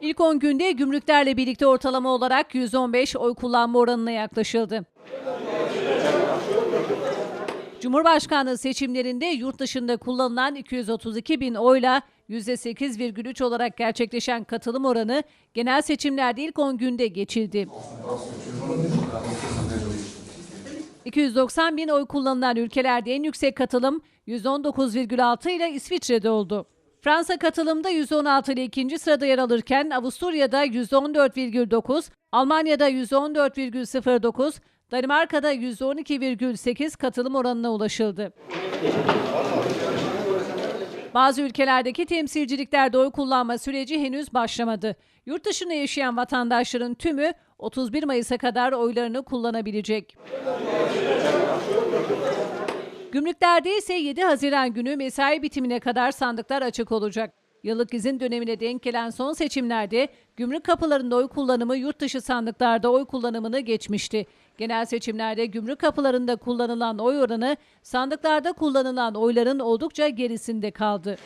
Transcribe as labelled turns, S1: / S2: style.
S1: İlk 10 günde gümrüklerle birlikte ortalama olarak 115 oy kullanma oranına yaklaşıldı. Cumhurbaşkanlığı seçimlerinde yurt dışında kullanılan 232 bin oyla %8,3 olarak gerçekleşen katılım oranı genel seçimlerde ilk 10 günde geçildi. 290 bin oy kullanılan ülkelerde en yüksek katılım 119,6 ile İsviçre'de oldu. Fransa katılımda 116 ile ikinci sırada yer alırken Avusturya'da 114,9, Almanya'da 114,09, Danimarka'da 112,8 katılım oranına ulaşıldı. Bazı ülkelerdeki temsilciliklerde oy kullanma süreci henüz başlamadı. Yurt dışında yaşayan vatandaşların tümü 31 Mayıs'a kadar oylarını kullanabilecek. Gümrüklerde ise 7 Haziran günü mesai bitimine kadar sandıklar açık olacak. Yıllık izin dönemine denk gelen son seçimlerde gümrük kapılarında oy kullanımı yurt dışı sandıklarda oy kullanımını geçmişti. Genel seçimlerde gümrük kapılarında kullanılan oy oranı sandıklarda kullanılan oyların oldukça gerisinde kaldı.